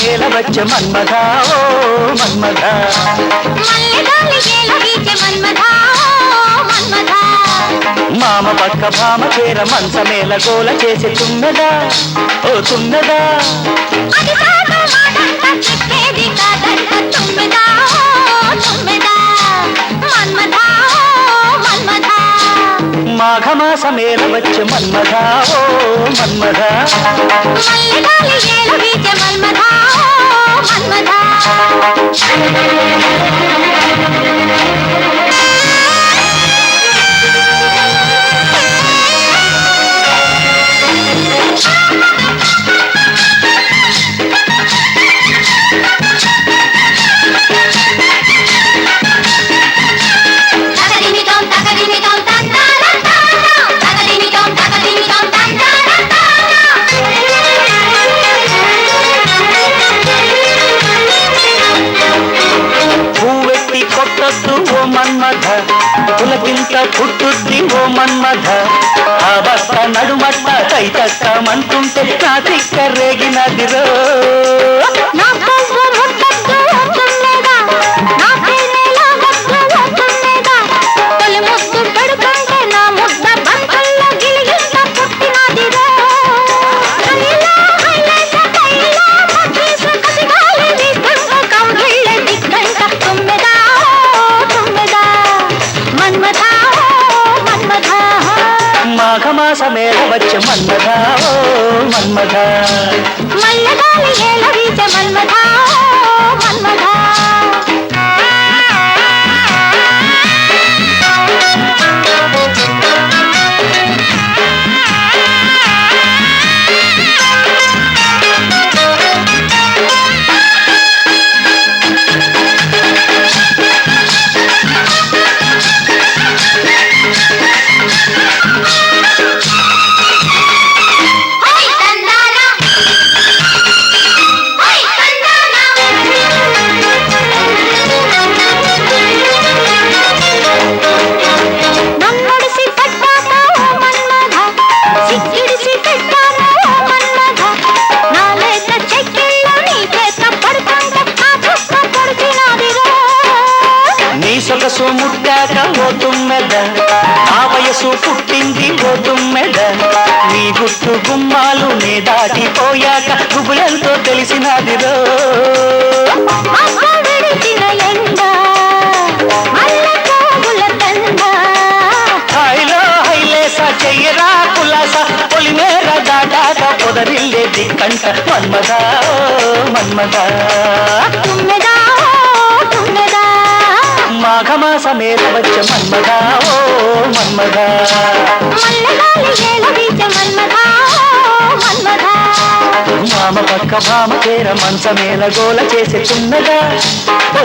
మేలవచ్చ వచ్చ మన్మథ ఓ మన్మథ. మామ పక్క భామ చేర మంచమేల గోల చేసి తుమ్మెదా ఓ తుమ్మెదా. మాఘమాసమేల వచ్చ మన్మథ ఓ మన్మథా. మల్లెగాలి ఏల మన్మథా. పువ్వెట్టి కొట్టొద్దు ఓ మన్మథ పులకింత పుట్టుద్ది ఓ మన్మథ. ఆ బట్ట నడుమట్ట తైతట్టమంటుంటే నా తిక్క రేగినదిరో. నా మాఘమాసమేల వచ్చ మన్మథ ఓ మన్మథ. మల్లగాలి ఏల వీచే మన్మథా మన్మథా. సొగసు ముట్టాక ఓ తుమ్మెద. నా వయసు పుట్టింది ఓ తుమ్మెద. నీ గుట్టు గుమ్మాలు నీ దాటిపోయాక గుబులెంతో తెలిసినదిరో హైలేస చెయ్యరా కులాస పొలిమేర దాటాక పొదరిల్లే దిక్కంట మన్మద మన్మద మాఘమాసమేల వచ్చ మన్మద ఓ మన్మద మన్మథా. మామ పక్క భామ చేర మంచమేల గోల చేసి తున్నదా ఓ